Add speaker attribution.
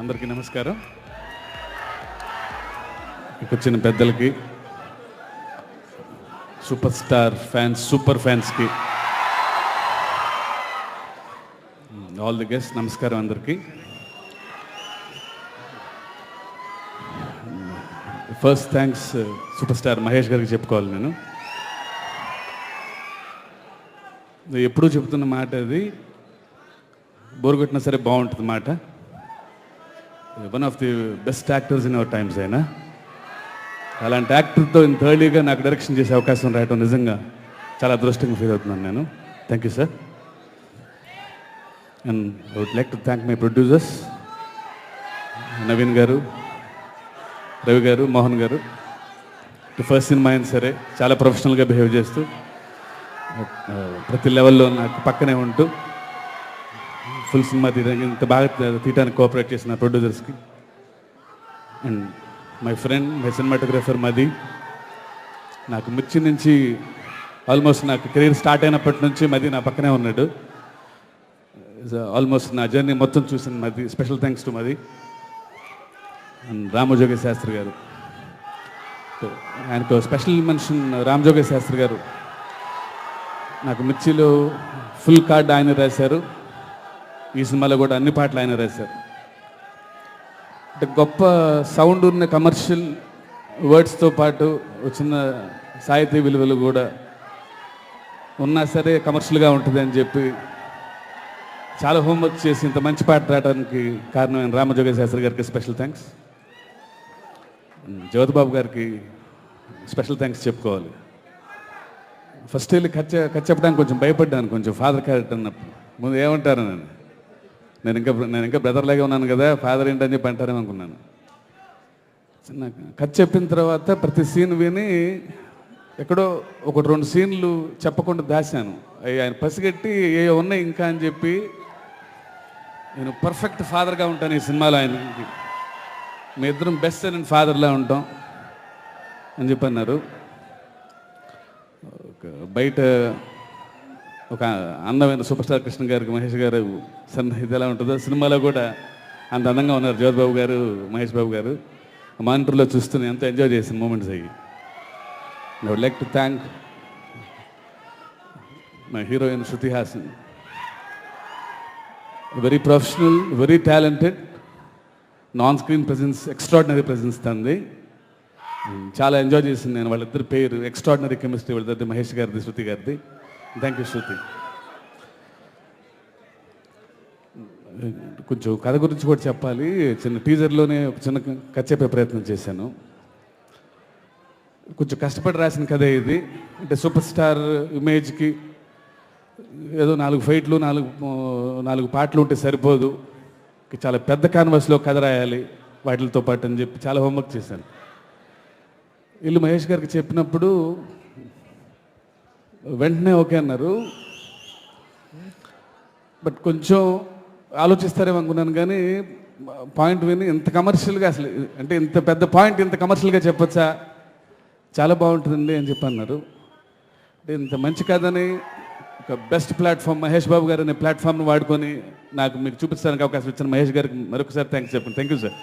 Speaker 1: అందరికీ నమస్కారం. ఇక్కడికి వచ్చిన పెద్దలకి సూపర్ స్టార్ ఫ్యాన్స్ సూపర్ ఫ్యాన్స్కి. ఆల్ ది గెస్ట్ నమస్కారం అందరికీ. First thanks uh, super star Mahesh గారికి చెప్పుకోవాలి నేను. ఎప్పుడూ చెబుతున్న మాట అది బోరుగొట్టినా సరే బాగుంటుంది మాట. One of the best actors in our times అయినా అలాంటి యాక్టర్తో ఇంత ఎర్లీగా నాకు డైరెక్షన్ చేసే అవకాశం రాయటం నిజంగా చాలా అదృష్టంగా ఫీల్ అవుతున్నాను నేను. Thank you sir and I would like to thank my producers Naveen గారు రవి గారు మోహన్ గారు. ఫస్ట్ సినిమా అయినా సరే చాలా ప్రొఫెషనల్గా బిహేవ్ చేస్తూ uh, ప్రతి లెవెల్లో నాకు పక్కనే ఉంటూ ఫుల్ సినిమా ఇంత బాగా తీయడానికి కోఆపరేట్ చేసిన ప్రొడ్యూసర్స్కి and my friend my cinematographer Madhi నాకు మిర్చి నుంచి ఆల్మోస్ట్ నాకు కెరీర్ స్టార్ట్ అయినప్పటి నుంచి మది నా పక్కనే ఉన్నాడు. ఆల్మోస్ట్ uh, నా జర్నీ మొత్తం చూసిన Madhi special thanks to Madhi and Ramajoga Sastry గారు. ఆయనకు స్పెషల్ మెన్షన్ రామజోగ శాస్త్రి గారు. నాకు మిర్చిలో ఫుల్ కార్డ్ ఆయన రాశారు. ఈ సినిమాలో కూడా అన్ని పాటలు ఆయన రాశారు. అంటే గొప్ప సౌండ్ ఉన్న కమర్షియల్ వర్డ్స్తో పాటు వచ్చిన సాహితీ విలువలు కూడా ఉన్నా సరే కమర్షియల్గా ఉంటుంది అని చెప్పి చాలా హోంవర్క్ చేసి ఇంత మంచి పాట రావడానికి కారణమైన రామజోగ శాస్త్రి గారికి స్పెషల్ థ్యాంక్స్ జ్యోతిబాబు గారికి స్పెషల్ థ్యాంక్స్ చెప్పుకోవాలి. ఫస్ట్ వెళ్ళి ఖర్చు ఖర్చు చెప్పడానికి కొంచెం భయపడ్డాను కొంచెం ఫాదర్ క్యారెక్టర్ అన్నప్పుడు. ముందు ఏమంటారు నేను నేను ఇంకా నేను ఇంకా బ్రదర్లాగే ఉన్నాను కదా ఫాదర్ ఏంటని చెప్పి అంటారేమో అనుకున్నాను. చిన్న ఖర్చు చెప్పిన తర్వాత ప్రతి సీన్ విని ఎక్కడో ఒకటి రెండు సీన్లు చెప్పకుండా దాశాను. అవి ఆయన పసిగట్టి ఏ ఉన్నాయి ఇంకా అని చెప్పి నేను పర్ఫెక్ట్ ఫాదర్గా ఉంటాను ఈ సినిమాలో ఆయనకి. మీ ఇద్దరం బెస్ట్ నేను ఫాదర్లా ఉంటాం అని చెప్పి అన్నారు బయట ఒక అందమైన సూపర్ స్టార్ కృష్ణ గారికి మహేష్ గారు సన్నిహితి ఎలా ఉంటుందో సినిమాలో కూడా అంత అందంగా ఉన్నారు జ్యోతిబాబు గారు మహేష్ బాబు గారు. మానిటర్లో చూస్తూనే ఎంతో ఎంజాయ్ చేసిన మూమెంట్స్ అవి. I would like to thank my heroine Shruti Haasan. Very professional very talented non screen presence extraordinary presence తంది చాలా ఎంజాయ్ చేసింది నేను వాళ్ళిద్దరి పేరు ఎక్స్ట్రాడినరీ కెమిస్ట్రీ వాళ్ళిద్దరిది మహేష్ గారిది శృతి గారిది. థ్యాంక్ యూ శృతి కొంచెం కథ గురించి కూడా చెప్పాలి. చిన్న టీజర్లోనే ఒక చిన్న కథ చెప్పే ప్రయత్నం చేశాను. కొంచెం కష్టపడి రాసిన కథ ఇది. అంటే సూపర్ స్టార్ ఇమేజ్కి ఏదో నాలుగు ఫైట్లు నాలుగు నాలుగు పాటలు ఉంటే సరిపోదు. చాలా పెద్ద కాన్వాస్లో కథ రాయాలి. వాటితో పాటు అని చెప్పి చాలా హోంవర్క్ చేశాను. వీళ్ళు మహేష్ గారికి చెప్పినప్పుడు వెంటనే ఓకే అన్నారు. బట్ కొంచెం ఆలోచిస్తారేమో అనుకున్నాను కానీ పాయింట్ విని ఇంత కమర్షియల్గా అసలు అంటే ఇంత పెద్ద పాయింట్ ఇంత కమర్షియల్గా చెప్పొచ్చా? చాలా బాగుంటుందండి అని చెప్పి అన్నారు. అంటే ఇంత మంచి కాదని ఒక బెస్ట్ ప్లాట్ఫామ్ మహేష్ బాబు గారు అనే ప్లాట్ఫామ్ని వాడుకొని నాకు మీకు చూపించడానికి అవకాశం ఇచ్చిన మహేష్ గారికి మరొకసారి థ్యాంక్స్ చెప్పండి. Thank you sir